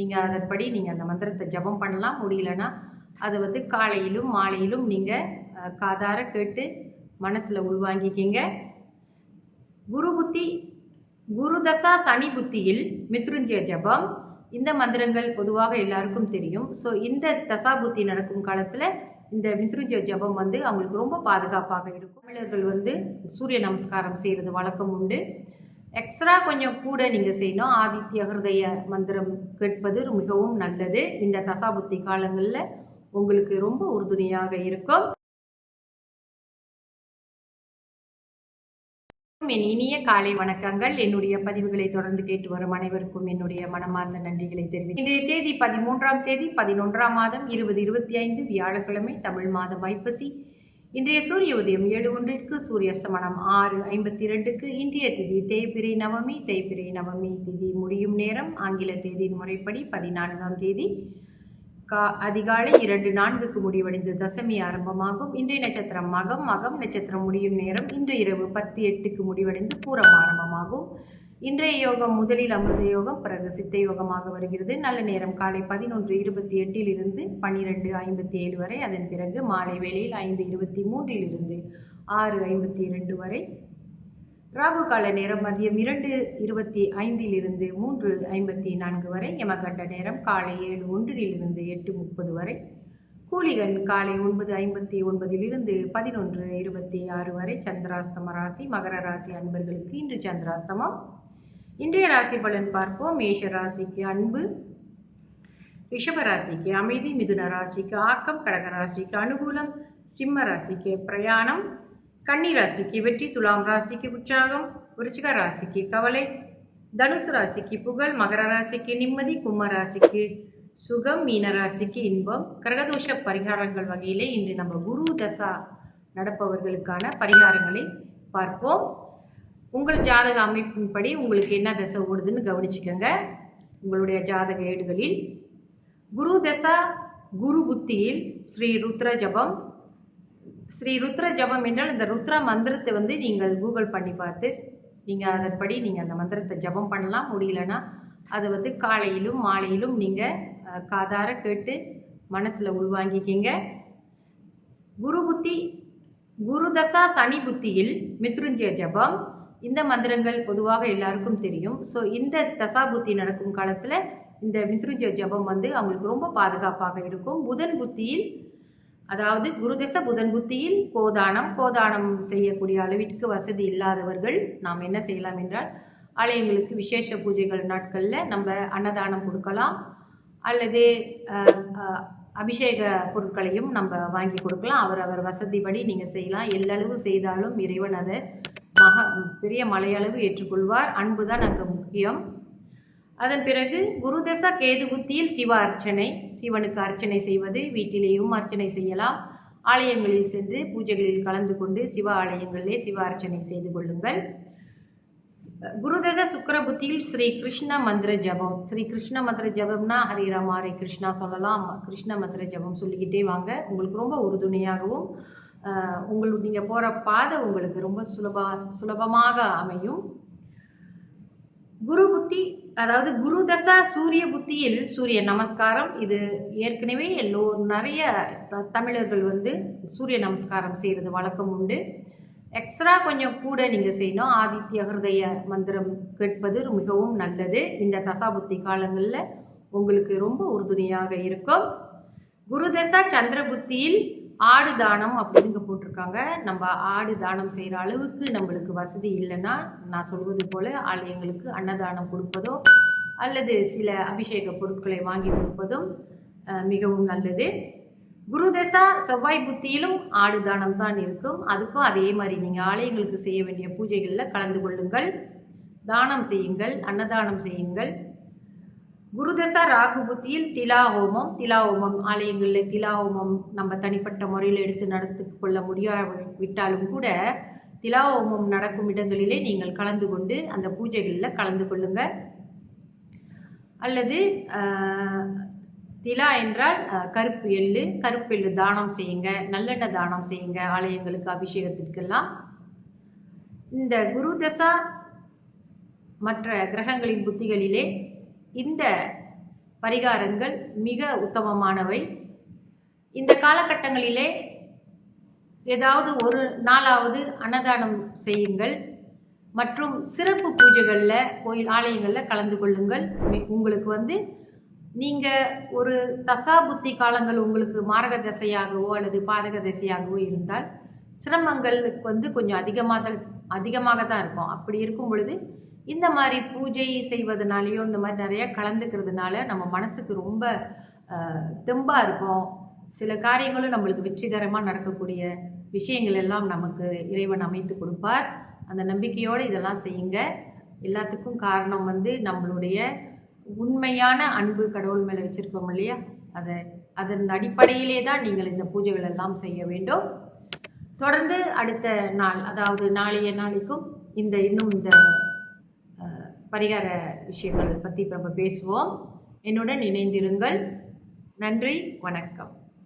நீங்கள் அதன்படி நீங்கள் அந்த மந்திரத்தை ஜபம் பண்ணலாம். முடியலன்னா அதை வந்து காலையிலும் மாலையிலும் நீங்கள் காதார கேட்டு மனசில் உள்வாங்கிக்கிங்க. குரு புத்தி குரு தசா சனி புத்தியில் மித்ருஞ்சய ஜபம். இந்த மந்திரங்கள் பொதுவாக எல்லாருக்கும் தெரியும். ஸோ இந்த தசா புத்தி நடக்கும் காலத்தில் இந்த மித்ருஞ்சய ஜபம் வந்து அவங்களுக்கு ரொம்ப பாதுகாப்பாக இருக்கும். தமிழர்கள் வந்து சூரிய நமஸ்காரம் செய்கிறது வழக்கம் உண்டு. எக்ஸ்ட்ரா கொஞ்சம் கூட நீங்கள் செய்யணும். ஆதித்ய ஹிருதய மந்திரம் கேட்பது மிகவும் நல்லது. இந்த தசாபுத்தி காலங்களில் உங்களுக்கு ரொம்ப உறுதுணையாக இருக்கும். என் இனிய காலை வணக்கங்கள். என்னுடைய பதிவுகளை தொடர்ந்து கேட்டு வரும் அனைவருக்கும் என்னுடைய மனமார்ந்த நன்றிகளை தெரிவிக்கும் இன்றைய தேதி பதிமூன்றாம் தேதி பதினொன்றாம் மாதம் இருபது இருபத்தி ஐந்து வியாழக்கிழமை தமிழ் மாதம் ஐப்பசி. இன்றைய சூரிய உதயம் ஏழு ஒன்றிற்கு சூரிய அஸ்தமனம் ஆறு ஐம்பத்தி இரண்டுக்கு இன்றைய திதி தேய்பிரை நவமி தேய்பிரை நவமி திதி முடியும் நேரம் ஆங்கில தேதியின் முறைப்படி பதினான்காம் தேதி. கா அதிகாலை இரண்டு நான்குக்கு முடிவடைந்து தசமி ஆரம்பமாகும். இன்றைய நட்சத்திரம் மகம் மகம் நட்சத்திரம் முடியும் நேரம் இன்று இரவு பத்து எட்டுக்கு முடிவடைந்து பூரம் ஆரம்பமாகும். இன்றைய யோகம் முதலில் அமிர்த யோகம் பிறகு சித்த யோகமாக வருகிறது. நல்ல நேரம் காலை பதினொன்று இருபத்தி எட்டிலிருந்து பன்னிரெண்டு ஐம்பத்தி ஏழு வரை. அதன் பிறகு மாலை வேளையில் ஐந்து இருபத்தி மூன்றிலிருந்து ஆறு ஐம்பத்தி இரண்டு வரை. ராகு கால நேரம் மதியம் இரண்டு இருபத்தி ஐந்திலிருந்து மூன்று ஐம்பத்தி நான்கு வரை. யமகண்ட நேரம் காலை ஏழு ஒன்றிலிருந்து எட்டு முப்பது வரை. கூலிகள் காலை ஒன்பது ஐம்பத்தி ஒன்பதிலிருந்து பதினொன்று இருபத்தி ஆறு வரை. சந்திராஸ்தம ராசி மகர ராசி அன்பர்களுக்கு இன்று சந்திராஸ்தமம் இன்றைய ராசி பலன் பார்ப்போம். மேஷ ராசிக்கு அன்பு ரிஷப ராசிக்கு அமைதி மிதுன ராசிக்கு ஆக்கம் கடக ராசிக்கு அனுகூலம் சிம்ம ராசிக்கு பிரயாணம் கன்னி ராசிக்கு வெற்றி துலாம் ராசிக்கு உற்சாகம் விருச்சிக ராசிக்கு கவலை தனுசு ராசிக்கு புகழ் மகர ராசிக்கு நிம்மதி கும்ப ராசிக்கு சுகம் மீன ராசிக்கு இன்பம் கிரகதோஷ பரிகாரங்கள் வகையிலே இன்று நம்ம குரு தசா நடப்பவர்களுக்கான பரிகாரங்களை பார்ப்போம். உங்கள் ஜாதக அமைப்பின்படி உங்களுக்கு என்ன தசை ஓடுதுன்னு கவனிச்சுக்கோங்க. உங்களுடைய ஜாதக ஏடுகளில் குரு தசா குரு புத்தியில் ஸ்ரீ ருத்ர ஜபம். ஸ்ரீ ருத்ர ஜபம் என்றால் இந்த ருத்ர மந்திரத்தை வந்து நீங்கள் கூகுள் பண்ணி பார்த்து நீங்கள் அதன்படி நீங்கள் அந்த மந்திரத்தை ஜபம் பண்ணலாம். முடியலன்னா அதை வந்து காலையிலும் மாலையிலும் நீங்கள் காதார கேட்டு மனசில் உள்வாங்கிக்கிங்க. குரு புத்தி குரு தசா சனி புத்தியில் மித்ருஞ்சய ஜபம். இந்த மந்திரங்கள் பொதுவாக எல்லாருக்கும் தெரியும். ஸோ இந்த தசா புத்தி நடக்கும் காலத்தில் இந்த மித்ருஞ்சய ஜபம் வந்து அவங்களுக்கு ரொம்ப பாதுகாப்பாக இருக்கும். புதன் புத்தியில் அதாவது குருதச புதன் புத்தியில் கோதானம் கோதானம் செய்யக்கூடிய அளவிற்கு வசதி இல்லாதவர்கள் நாம் என்ன செய்யலாம் என்றால் ஆலயங்களுக்கு விசேஷ பூஜைகள் நாட்களில் நம்ம அன்னதானம் கொடுக்கலாம். அல்லது அபிஷேக பொருட்களையும் நம்ம வாங்கி கொடுக்கலாம். அவர் அவர் வசதிப்படி நீங்கள் செய்யலாம். எல்லளவு செய்தாலும் இறைவன் அதை மக பெரிய மலையளவு ஏற்றுக்கொள்வார். அன்பு தான் அங்கே முக்கியம். அதன் பிறகு குருதசா கேது புத்தியில் சிவ அர்ச்சனை சிவனுக்கு அர்ச்சனை செய்வது வீட்டிலேயும் அர்ச்சனை செய்யலாம். ஆலயங்களில் சென்று பூஜைகளில் கலந்து கொண்டு சிவ ஆலயங்களிலே சிவ அர்ச்சனை செய்து கொள்ளுங்கள். குருதச சுக்கர புத்தியில் ஸ்ரீ கிருஷ்ண மந்திர ஜபம். ஸ்ரீ கிருஷ்ண மந்திர ஜபம்னா ஹரே ஹரே கிருஷ்ணா சொல்லலாம். கிருஷ்ண மந்திர ஜபம் சொல்லிக்கிட்டே வாங்க. உங்களுக்கு ரொம்ப உறுதுணையாகவும் உங்களுக்கு நீங்கள் போகிற பாதை உங்களுக்கு ரொம்ப சுலபா சுலபமாக அமையும். குரு புத்தி அதாவது குரு தசா சூரிய புத்தியில் சூரிய நமஸ்காரம் இது ஏற்கனவே எல்லோ நிறைய த தமிழர்கள் வந்து சூரிய நமஸ்காரம் செய்கிறது வழக்கம் உண்டு. எக்ஸ்ட்ரா கொஞ்சம் கூட நீங்கள் செய்யணும். ஆதித்ய ஹிருதய மந்திரம் கேட்பது மிகவும் நல்லது. இந்த தசாபுத்தி காலங்களில் உங்களுக்கு ரொம்ப உறுதுணையாக இருக்கும். குருதசா சந்திர புத்தியில் ஆடு தானம் அப்படின்னு போட்டிருக்காங்க. நம்ம ஆடு தானம் செய்கிற அளவுக்கு நம்மளுக்கு வசதி இல்லைன்னா நான் சொல்வது போல் ஆலயங்களுக்கு அன்னதானம் கொடுப்பதோ அல்லது சில அபிஷேக பொருட்களை வாங்கி கொடுப்பதும் மிகவும் நல்லது. குருதசா செவ்வாய் புத்தியிலும் ஆடு தானம் தான் இருக்கும். அதுக்கும் அதே மாதிரி நீங்கள் ஆலயங்களுக்கு செய்ய வேண்டிய பூஜைகளில் கலந்து கொள்ளுங்கள். தானம் செய்யுங்கள் அன்னதானம் செய்யுங்கள். குருதசா ராகு புத்தியில் திலா ஹோமம் திலா ஹோமம் ஆலயங்களில் திலா ஹோமம் நம்ம தனிப்பட்ட முறையில் எடுத்து நடத்து கொள்ள முடியா விட்டாலும் கூட திலா ஹோமம் நடக்கும் இடங்களிலே நீங்கள் கலந்து கொண்டு அந்த பூஜைகளில் கலந்து கொள்ளுங்கள் அல்லது திலா என்றால் கருப்பு எள்ளு கருப்பு எள்ளு தானம் செய்யுங்க நல்லெண்ணெய் தானம் செய்யுங்க ஆலயங்களுக்கு அபிஷேகத்திற்கெல்லாம். இந்த குரு தசா மற்ற கிரகங்களின் புத்திகளிலே இந்த பரிகாரங்கள் மிக உத்தமமானவை. இந்த காலகட்டங்களிலே ஏதாவது ஒரு நாளாவது அன்னதானம் செய்யுங்கள். மற்றும் சிறப்பு பூஜைகளில் கோயில் ஆலயங்களில் கலந்து கொள்ளுங்கள். உங்களுக்கு வந்து நீங்கள் ஒரு தசாபுத்தி காலங்கள் உங்களுக்கு மாரக தசையாகவோ அல்லது பாதக தசையாகவோ இருந்தால் சிரமங்களுக்கு வந்து கொஞ்சம் அதிகமாக தான் அதிகமாக தான் இருக்கும். அப்படி இருக்கும் பொழுது இந்த மாதிரி பூஜை செய்வதனாலேயோ இந்த மாதிரி நிறைய கலந்துக்கிறதுனால நம்ம மனசுக்கு ரொம்ப தெம்பாக இருக்கும். சில காரியங்களும் நம்மளுக்கு வெற்றிகரமாக நடக்கக்கூடிய விஷயங்கள் எல்லாம் நமக்கு இறைவன் அமைத்து கொடுப்பார். அந்த நம்பிக்கையோடு இதெல்லாம் செய்யுங்க. எல்லாத்துக்கும் காரணம் வந்து நம்மளுடைய உண்மையான அன்பு கடவுள் மேலே வச்சுருக்கோம் இல்லையா? அதை அதன் அடிப்படையிலே தான் நீங்கள் இந்த பூஜைகள் எல்லாம் செய்ய வேண்டும். தொடர்ந்து அடுத்த நாள் அதாவது நாளைய நாளைக்கும் இந்த இன்னும் இந்த பரிகார விஷயங்கள் பற்றி நம்ம பேசுவோம். என்னுடன் இணைந்திருங்கள். நன்றி வணக்கம்.